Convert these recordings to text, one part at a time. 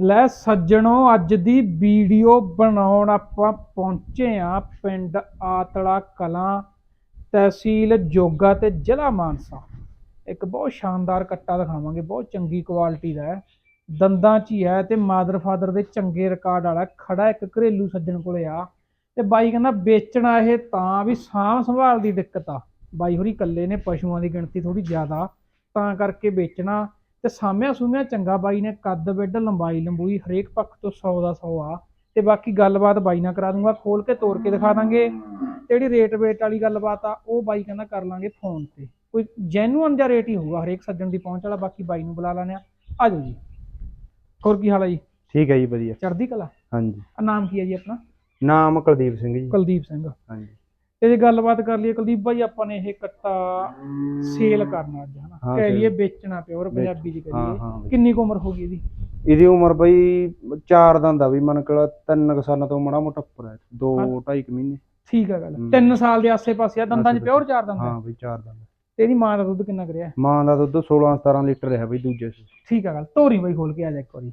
ਲੈ ਸੱਜਣੋ, ਅੱਜ ਦੀ ਵੀਡੀਓ ਬਣਾਉਣ ਆਪਾਂ ਪਹੁੰਚੇ ਆ ਪਿੰਡ ਆਤਲਾ ਕਲਾਂ, ਤਹਿਸੀਲ ਜੋਗਾ ਤੇ ਜ਼ਿਲ੍ਹਾ ਮਾਨਸਾ। ਇੱਕ ਬਹੁਤ ਸ਼ਾਨਦਾਰ ਕੱਟਾ ਦਿਖਾਵਾਂਗੇ, ਬਹੁਤ ਚੰਗੀ ਕੁਆਲਿਟੀ ਦਾ ਹੈ। ਦੰਦਾਂ 'ਚ ਹੀ ਹੈ ਤੇ ਮਾਦਰ ਫਾਦਰ ਦੇ ਚੰਗੇ ਰਿਕਾਰਡ ਵਾਲਾ ਖੜਾ ਇੱਕ ਘਰੇਲੂ ਸੱਜਣ ਕੋਲੇ ਆ। ਤੇ ਬਾਈ ਕਹਿੰਦਾ, ਵੇਚਣਾ ਇਹ ਤਾਂ ਵੀ ਸਾਂਭ ਸੰਭਾਲ ਦੀ ਦਿੱਕਤ ਆ। ਬਾਈ ਹੋਰੀ ਇਕੱਲੇ ਨੇ, ਪਸ਼ੂਆਂ ਦੀ ਗਿਣਤੀ ਥੋੜੀ ਜ਼ਿਆਦਾ। ਤਾਂ ਕਰਕੇ ਵੇਚਣਾ। ਤੇ ਸਾਹਮਿਆ ਸੁਮਿਆ ਚੰਗਾ ਬਾਈ ਨੇ ਕੱਦ ਵਿੱਡ ਲੰਬਾਈ ਲੰਬੂਈ ਹਰੇਕ ਪੱਖ ਤੋਂ 100 ਦਾ 100 ਆ। ਤੇ ਬਾਕੀ ਗੱਲਬਾਤ ਬਾਈ ਨਾਲ ਕਰਾ ਦੂੰਗਾ ਖੋਲ ਕੇ ਤੋੜ ਕੇ ਦਿਖਾ ਦਾਂਗੇ। ਜਿਹੜੀ ਰੇਟ ਵੇਟ ਵਾਲੀ ਗੱਲਬਾਤ ਆ ਉਹ ਬਾਈ ਕਹਿੰਦਾ ਕਰ ਲਾਂਗੇ ਫੋਨ ਤੇ। ਕੋਈ ਜੈਨੂਅਨ ਜਿਹਾ ਰੇਟ ਹੀ ਹੋਊਗਾ ਹਰੇਕ ਸੱਜਣ ਦੀ ਪਹੁੰਚ ਵਾਲਾ ਬਾਕੀ ਬਾਈ ਨੂੰ ਬੁਲਾ ਲੈਣੇ ਆ। ਆ ਜਾਓ ਜੀ। ਹੋਰ ਕੀ ਹਾਲ ਹੈ ਜੀ? ਠੀਕ ਹੈ ਜੀ ਵਧੀਆ। ਚੜ੍ਹਦੀ ਕਲਾ? ਹਾਂਜੀ। ਆ ਨਾਮ ਕੀ ਹੈ ਜੀ ਆਪਣਾ? ਨਾਮ ਕੁਲਦੀਪ ਸਿੰਘ ਜੀ। ਕੁਲਦੀਪ ਸਿੰਘ। ਹਾਂਜੀ। ਤੇ ਜੇ ਗੱਲਬਾਤ ਕਰ ਲਈਏ ਕੁਲਦੀਪ ਭਾਈ ਆਪਾਂ ਨੇ ਇਹ ਕੱਟਾ ਸੇਲ ਕਰਨਾ ਅੱਜ ਹਨਾ? ਹਾਂ, ਕਹਿ ਲਈਏ। ਵੇਚਣਾ ਪਿਓਰ ਪੰਜਾਬੀ ਚ ਹਾਂ ਕਰੀਏ। ਹਾਂ ਬਈ। ਕਿੰਨੀ ਕੁ ਉਮਰ ਹੋ ਗਈ ਇਹਦੀ? ਇਹਦੀ ਉਮਰ ਬਈ ਚਾਰ ਦੰਦ ਆ ਵੀ ਮਨ ਕੋਲ ਤਿੰਨ ਕੁ ਸਾਲਾਂ ਤੋਂ ਮਾੜਾ ਮੋਟਾ ਉੱਪਰ ਹੈ ਦੋ ਹਾਂ। ਢਾਈ ਕੁ ਮਹੀਨੇ। ਠੀਕ ਹੈ ਗੱਲ। ਹਮ। 3 ਸਾਲ ਦੇ ਆਸੇ-ਪਾਸੇ ਆ ਦੰਦਾਂ 'ਚ। ਪਿਓਰ ਚਾਰ ਦੰਦ ਆ ਹਾਂ ਬਈ ਚਾਰ ਦੰਦ। ਤੇ ਇਹਦੀ ਮਾਂ ਦਾ ਦੁੱਧ ਕਿੰਨਾ ਕਰਿਆ ਮਾਂ ਦਾ ਦੁੱਧ 16 17 ਲੀਟਰ ਹੈ ਬਈ ਦੂਜੇ ਚ। ਠੀਕ ਹੈ ਗੱਲ। ਧੋਰੀ ਬਾਈ ਖੋਲ ਕੇ ਆ ਜਾ ਇੱਕ ਵਾਰੀ।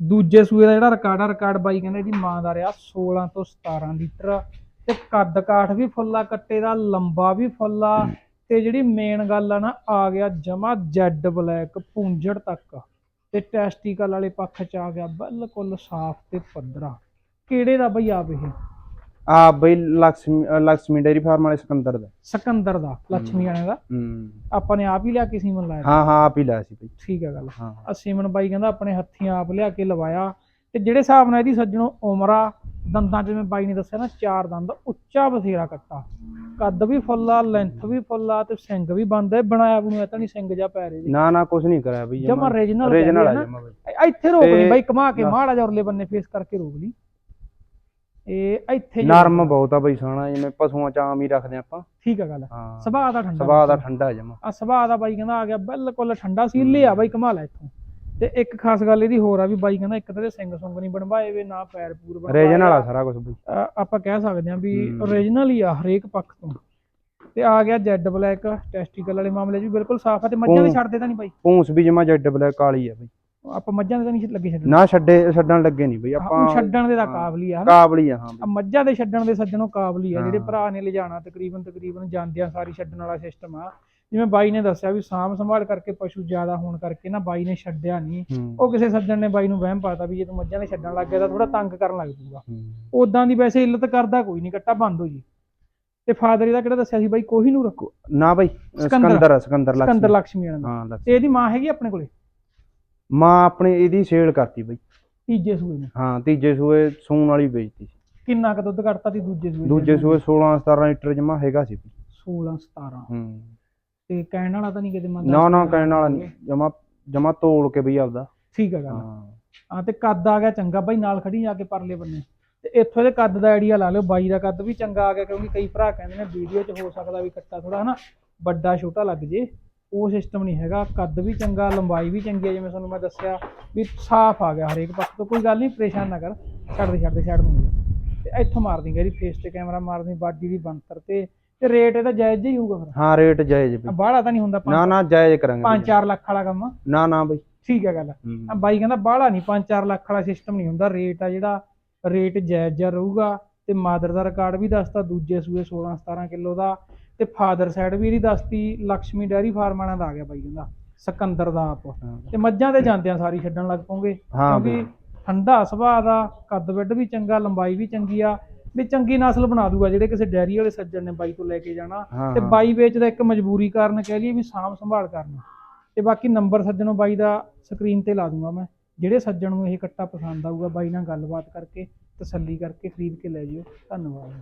ਦੂਜੇ ਸੂਏ ਦਾ ਜਿਹੜਾ ਰਿਕਾਰਡ ਆ ਰਿਕਾਰਡ ਬਾਈ ਕਹਿੰਦਾ ਇਹਦੀ ਮਾਂ ਦਾ ਰਿਹਾ 16 ਤੋਂ 17 ਲੀਟਰ। ਤੇ ਕੱਦ ਕਾਠ ਵੀ ਫੁੱਲਾ ਕੱਟੇ ਦਾ ਲੰਬਾ ਵੀ ਫੁੱਲਾ ਤੇ ਜਿਹੜੀ ਮੇਨ ਗੱਲ ਆ ਨਾ ਆ ਗਿਆ ਜਮਾ ਜੈਡ ਬਲੈਕ ਪੂੰਝੜ ਤੱਕ ਤੇ ਟੈਸਟੀਕਲ ਵਾਲੇ ਪੱਖ ਚ ਆ ਗਿਆ ਬਿਲਕੁਲ ਸਾਫ਼ ਤੇ ਪੱਧਰਾ। ਕਿਹੜੇ ਦਾ ਬਈ ਆਪ ਇਹ? ਆ ਬਈ ਲక్ష్ਮੀ ਲక్ష్ਮੀ ਡੇਰੀ ਫਾਰਮ ਵਾਲੇ ਸਿਕੰਦਰ ਦਾ। ਸਿਕੰਦਰ ਦਾ ਲక్ష్ਮੀ ਵਾਲੇ ਦਾ? ਆਪਾਂ ਨੇ ਆਪ ਹੀ ਲਿਆ ਕੇ ਸੀਮਨ ਲਾਇਆ? ਹਾਂ ਹਾਂ ਆਪ ਹੀ ਲਾਇਆ ਸੀ ਬਈ। ਠੀਕ ਹੈ ਗੱਲ। ਹਾਂ। ਸੀਮਨ ਬਾਈ ਕਹਿੰਦਾ ਆਪਣੇ ਹੱਥੀਂ ਆਪ ਲਿਆ ਕੇ ਲਵਾਇਆ ਤੇ ਜਿਹੜੇ ਹਿਸਾਬ ਨਾਲ ਇਹਦੀ ਸੱਜਣੋ ਉਮਰਾ ਦੰਦਾਂ ਜਿਵੇਂ ਬਾਈ ਨੇ ਦੱਸਿਆ ਨਾ ਚਾਰ ਦੰਦ ਉੱਚਾ ਬਥੇਰਾ ਕੱਟਾ। ਕੱਦ ਵੀ ਫੁੱਲਾ ਲੈਂਥ ਵੀ ਫੁੱਲਾ ਤੇ ਸਿੰਗ ਵੀ ਬੰਦ ਹੈ ਬਣਾਇਆ ਬਣਾਇਆ ਤਾਂ ਨਹੀਂ ਸਿੰਗ ਜਾ ਪੈ ਰਹੇ ਨਾ ਨਾ ਕੁਝ ਨਹੀਂ ਕਰਾਇਆ ਬਈ ਜਮਾ original ਰੀਜਨਲ ਆ ਆ ਜਮਾ ਬਈ। ਇੱਥੇ ਰੋਕ ਲਈ ਬਾਈ ਕਮਾ ਕੇ। ਮਾੜਾ ਜਿਹਾ ਉਰਲੇ ਬੰਨੇ ਫੇਸ ਕਰਕੇ ਰੋਕ ਲਈ। ਇਹ ਇੱਥੇ ਨਰਮ। ਬਹੁਤ ਆ ਬਈ ਸੋਹਣਾ ਜਿਵੇਂ ਪਸ਼ੂਆਂ ਚ ਆਮ ਹੀ ਰੱਖਦੇ ਆਪਾਂ। ਠੀਕ ਆ ਗੱਲ ਸੁਭਾਅ ਦਾ ਠੰਡਾ। ਸੁਭਾਅ ਦਾ ਠੰਡਾ ਜਮਾ। ਆ ਸੁਭਾਅ ਦਾ ਬਾਈ ਕਹਿੰਦਾ ਆ ਗਿਆ ਬਿਲਕੁਲ ਠੰਡਾ ਸੀ ਲਿਆ ਬਾਈ ਕਮਾ ਲੈ ਇੱਥੋਂ। ਤੇ ਇੱਕ ਖਾਸ ਗੱਲ ਇਹਦੀ ਹੋਰ ਆ ਵੀ ਬਾਈ ਕਹਿੰਦਾ ਇੱਕ ਤਾਂ ਇਹਦੇ ਸਿੰਘ ਸੁੰਗ ਨਹੀਂ ਬਣਵਾਏ ਵੇ ਨਾ ਪੈਰ ਪੂਰ ਬਣਵਾਏ ਰੀਜਨ। ਵਾਲਾ ਸਾਰਾ ਕੁਝ ਬਈ ਅ, ਆਪਾਂ ਕਹਿ ਸਕਦੇ ਹਾਂ ਵੀ। ਓਰੀਜਨਲ ਹੀ ਆ ਹਰੇਕ ਪੱਖ ਤੋਂ ਤੇ ਆ ਗਿਆ ਜੈਡ ਬਲੈਕ ਟੈਸਟੀਕਲ ਵਾਲੇ ਮਾਮਲੇ 'ਚ ਵੀ ਬਿਲਕੁਲ ਸਾਫ਼ ਆ ਤੇ ਮੱਝਾਂ ਦੇ ਛੱਡਦੇ ਤਾਂ ਨਹੀਂ ਬਾਈ ਪੂੰਛ ਵੀ ਜਮਾ ਜੈਡ ਬਲੈਕ ਕਾਲੀ ਆ ਬਈ ਆਪਾਂ ਮੱਝਾਂ ਦੇ ਤਾਂ ਨਹੀਂ ਲੱਗੇ ਛੱਡਣ ਨਾ ਛੱਡੇ ਛੱਡਣ ਲੱਗੇ ਨਹੀਂ ਬਈ ਆਪਾਂ ਆਪਾਂ ਛੱਡਣ ਦੇ ਤਾਂ। ਕਾਬਲੀ ਆ ਹਨਾ ਕਾਬਲੀ ਆ ਹਾਂ ਆ ਬਈ। ਮੱਝਾਂ ਦੇ ਛੱਡਣ ਦੇ ਸੱਜਣੋਂ ਕਾਬਲੀ ਆ ਜਿਹੜੇ ਹਾਂ। ਭਰਾ ਨੇ ਲਿਜਾਣਾ ਤਕਰੀਬਨ ਤਕਰੀਬਨ ਜਾਂਦਿਆਂ ਸਾਰੀ ਛੱਡਣ ਵਾਲਾ ਸਿਸਟਮ ਆ ਜਿਵੇਂ ਬਾਈ ਨੇ ਦੱਸਿਆ ਵੀ ਸਾਂਭ ਸੰਭਾਲ ਕਰਕੇ ਪਸ਼ੂ ਜ਼ਿਆਦਾ ਹੋਣ ਕਰਕੇ ਨਾ ਬਾਈ ਨੇ ਛੱਡਿਆ ਨਹੀਂ। ਉਹ ਕਿਸੇ ਸੱਜਣ ਨੇ ਬਾਈ ਨੂੰ ਵਹਿਮ ਪਾਤਾ ਵੀ ਜੇ ਤੂੰ ਮੱਝਾਂ ਨੇ ਛੱਡਣ ਲੱਗ ਗਿਆ ਤਾਂ ਥੋੜਾ ਤੰਗ ਕਰਨ ਲੱਗ ਜੂਗਾ ਉਦਾਂ ਦੀ ਵੈਸੇ ਇੱਲਤ ਕਰਦਾ ਕੋਈ ਨਹੀਂ ਕੱਟਾ ਬੰਦ ਹੋ ਜੀ। ਤੇ ਫਾਦਰ ਇਹਦਾ ਕਿਹੜਾ ਦੱਸਿਆ ਸੀ ਬਾਈ ਕੋਹੀ ਨੂੰ ਰੱਖੋ? ਨਾ ਬਾਈ ਸਿਕੰਦਰ। ਸਿਕੰਦਰ ਲక్ష్ਮੀ ਸਿਕੰਦਰ ਲక్ష్ਮੀ ਹਾਂ ਤੇ ਇਹਦੀ ਮਾਂ ਹੈਗੀ ਆਪਣੇ ਕੋਲੇ? ਮਾਂ ਆਪਣੇ ਇਹਦੀ ਸੇਲ ਕਰਤੀ ਬਾਈ। ਤੀਜੇ ਸੂਏ ਨੇ? ਹਾਂ ਤੀਜੇ ਸੂਏ ਸੂਣ ਵਾਲੀ ਵੇਚਤੀ ਕਿੰਨਾ ਕੁ ਦੁੱਧ ਕੱਢਤਾ ਸੀ ਦੂਜੇ ਸੂਏ ਦੂਜੇ ਸੂਏ 16 17 ਲੀਟਰ ਜਮਾ ਹੈਗਾ ਸੀ। 16 17 ਹੂੰ। ਤੇ ਕਹਿਣ ਵਾਲਾ ਤਾਂ ਨਹੀਂ ਕਿਤੇ ਮੈਂ ਨਾ ਨਾ ਕਹਿਣ ਵਾਲਾ ਨਹੀਂ। ਜਮਾ ਜਮਾ ਤੋਲ ਕੇ ਬਈ ਆਪਦਾ। ਠੀਕ ਹੈ ਗੱਲ ਹਾਂ। ਹਾਂ ਤੇ ਕੱਦ ਆ ਗਿਆ ਚੰਗਾ। ਬਾਈ ਨਾਲ ਖੜੀ ਜਾ ਕੇ ਪਰਲੇ ਬੰਨੇ। ਤੇ ਇੱਥੋਂ ਦੇ ਕੱਦ ਦਾ ਆਈਡੀਆ ਲਾ ਲਿਓ। ਬਾਈ ਦਾ ਕੱਦ ਵੀ ਚੰਗਾ ਆ ਗਿਆ ਕਿਉਂਕਿ ਕਈ ਭਰਾ ਕਹਿੰਦੇ ਨੇ ਵੀਡੀਓ 'ਚ ਹੋ ਸਕਦਾ ਵੀ ਕੱਟਾ ਥੋੜਾ ਹਨਾ? ਵੱਡਾ ਛੋਟਾ ਲੱਗ ਜੇ। ਉਹ ਸਿਸਟਮ ਨਹੀਂ ਹੈਗਾ। ਕੱਦ ਵੀ ਚੰਗਾ ਲੰਬਾਈ ਵੀ ਚੰਗੀ ਹੈ ਜਿਵੇਂ ਤੁਹਾਨੂੰ ਮੈਂ ਦੱਸਿਆ ਵੀ ਸਾਫ਼ ਆ ਗਿਆ ਹਰੇਕ ਪੱਖ ਤੋਂ। ਕੋਈ ਗੱਲ ਨਹੀਂ ਪਰੇਸ਼ਾਨ ਨਾ ਕਰ। ਛੱਡ ਦੇ ਛੱਡ ਦੇ ਛੱਡ ਦੂੰਗਾ ਤੇ ਇੱਥੋਂ ਮਾਰ ਦਿੰਗਾ ਇਹਦੀ ਫੇਸ ਤੇ ਕੈਮਰਾ ਮਾਰ ਦੀ ਬਾਡੀ ਦੀ ਬਣਤਰ ਤੇ। ਤੇ ਰੇਟ ਇਹਦਾ ਜਾਇਜ਼ ਜਿਹਾ ਹੀ ਹੋਊਗਾ ਫਿਰ। ਹਾਂ ਰੇਟ ਜਾਇਜ਼ ਬਈ ਬਾਹਲਾ ਤਾਂ ਨਹੀਂ ਹੁੰਦਾ ਨਾ ਨਾ ਜਾਇਜ਼ ਕਰਾਂਗੇ ਬਈ। 5-4 ਲੱਖ ਵਾਲਾ ਕੰਮ। ਆ। ਨਾ ਨਾ ਬਈ। ਠੀਕ ਹੈ ਗੱਲ। ਆ ਬਾਈ ਕਹਿੰਦਾ ਬਾਹਲਾ ਨਹੀਂ 5-4 ਲੱਖ ਵਾਲਾ ਸਿਸਟਮ ਨਹੀਂ ਹੁੰਦਾ। ਰੇਟ ਆ ਜਿਹੜਾ ਰੇਟ ਜਾਇਜ਼ ਜਿਹਾ ਰਹੂਗਾ। ਤੇ ਮਾਦਰ ਦਾ ਰਿਕਾਰਡ ਵੀ ਦੱਸਤਾ ਦੂਜੇ ਸੂਏ 16-17 ਕਿਲੋ ਦਾ। ਤੇ ਫਾਦਰ ਸਾਈਡ ਵੀ ਇਹਦੀ ਦੱਸਤੀ ਲక్ష్ਮੀ ਡੈਰੀ ਫਾਰਮ ਵਾਲਿਆਂ ਦਾ ਆ ਗਿਆ ਬਾਈ ਕਹਿੰਦਾ। ਸਿਕੰਦਰ ਦਾ ਆਪ। ਤੇ ਮੱਝਾਂ ਤੇ ਜਾਂਦਿਆਂ ਸਾਰੀ ਛੱਡਣ ਲੱਗ ਪਉਂਗੇ ਹਾਂ ਕਿਉਂਕਿ ਠੰਡਾ ਸੁਭਾਅ ਦਾ ਕੱਦ ਵਿੱਡ ਵੀ ਚੰਗਾ ਲੰਬਾਈ ਵੀ ਚੰਗੀ ਆ। ਵੀ ਚੰਗੀ ਨਸਲ ਬਣਾ ਦੂਗਾ ਜਿਹੜੇ ਕਿਸੇ ਡੈਰੀ ਵਾਲੇ ਸੱਜਣ ਨੇ ਬਾਈ ਤੋਂ ਲੈ ਕੇ ਜਾਣਾ ਤੇ। ਬਾਈ ਵੇਚਦਾ ਇੱਕ ਮਜਬੂਰੀ ਕਾਰਨ ਕਹਿ ਲਈਏ ਵੀ ਸਾਂਭ ਸੰਭਾਲ ਕਰਨਾ। ਤੇ ਬਾਕੀ ਨੰਬਰ ਸੱਜਣੋਂ ਬਾਈ ਦਾ ਸਕਰੀਨ ਤੇ ਲਾ ਦੂੰਗਾ ਮੈਂ। ਜਿਹੜੇ ਸੱਜਣ ਨੂੰ ਇਹ ਕੱਟਾ ਪਸੰਦ ਆਊਗਾ ਬਾਈ ਨਾਲ ਗੱਲਬਾਤ ਕਰਕੇ ਤਸੱਲੀ ਕਰਕੇ ਖਰੀਦ ਕੇ ਲੈ ਜਿਓ। ਧੰਨਵਾਦ।